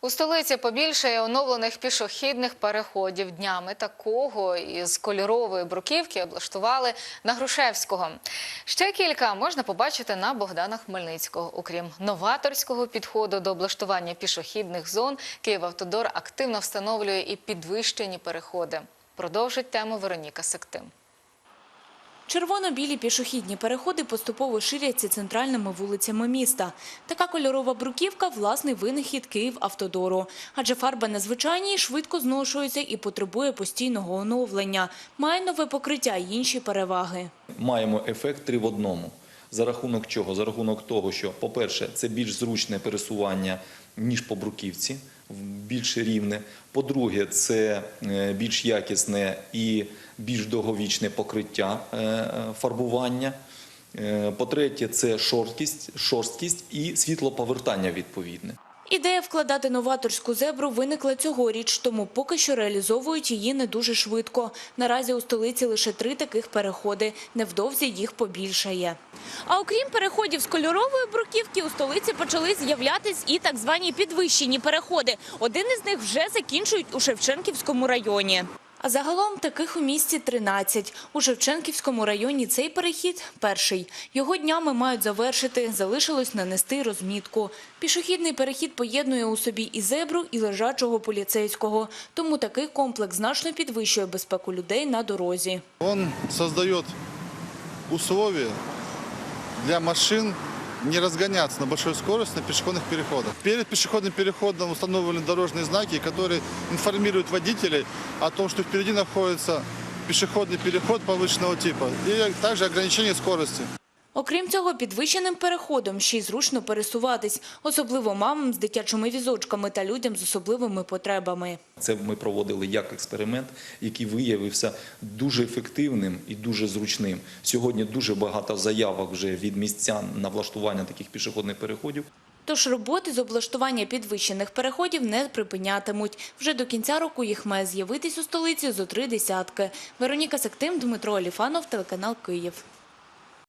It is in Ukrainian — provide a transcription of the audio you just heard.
У столиці побільшає оновлених пішохідних переходів днями. Такого із кольорової бруківки облаштували на Грушевського. Ще кілька можна побачити на Богдана Хмельницького. Окрім новаторського підходу до облаштування пішохідних зон, Київавтодор активно встановлює і підвищені переходи. Продовжить тему Вероніка Сектим. Червоно-білі пішохідні переходи поступово ширяться центральними вулицями міста. Така кольорова бруківка – власний винахід Київавтодору. Адже фарба незвичайні, швидко зношується і потребує постійного оновлення. Має нове покриття й інші переваги. маємо ефект три в одному. За рахунок чого? За рахунок того, що, по-перше, це більш зручне пересування, ніж по бруківці, більш рівне. По-друге, це е, більш якісне і більш довговічне покриття е, е, фарбування. По-третє, це шорсткість, шорсткість і світлоповертання відповідне. Ідея вкладати новаторську зебру виникла цьогоріч, тому поки що реалізовують її не дуже швидко. Наразі у столиці лише три таких переходи. Невдовзі їх побільшає. А окрім переходів з кольорової бруківки, у столиці почали з'являтись і так звані підвищені переходи. Один із них вже закінчують у Шевченківському районі. А загалом таких у місті 13. У Шевченківському районі цей перехід – перший. Його днями мають завершити, залишилось нанести розмітку. Пішохідний перехід поєднує у собі і зебру, і лежачого поліцейського. Тому такий комплекс значно підвищує безпеку людей на дорозі. Он создает условия для машин не разгоняться на большой скорости на пешеходных переходах. Перед пешеходным переходом установлены дорожные знаки, которые информируют водителей о том, что впереди находится пешеходный переход повышенного типа и также ограничение скорости. Окрім цього, підвищеним переходом ще й зручно пересуватись, особливо мамам з дитячими візочками та людям з особливими потребами. Це ми проводили як експеримент, який виявився дуже ефективним і дуже зручним. Сьогодні дуже багато заявок вже від містян на влаштування таких пішохідних переходів. Тож роботи з облаштування підвищених переходів не припинятимуть. Вже до кінця року їх має з'явитись у столиці зо три десятки. Вероніка Сектим, Дмитро Оліфанов, телеканал Київ.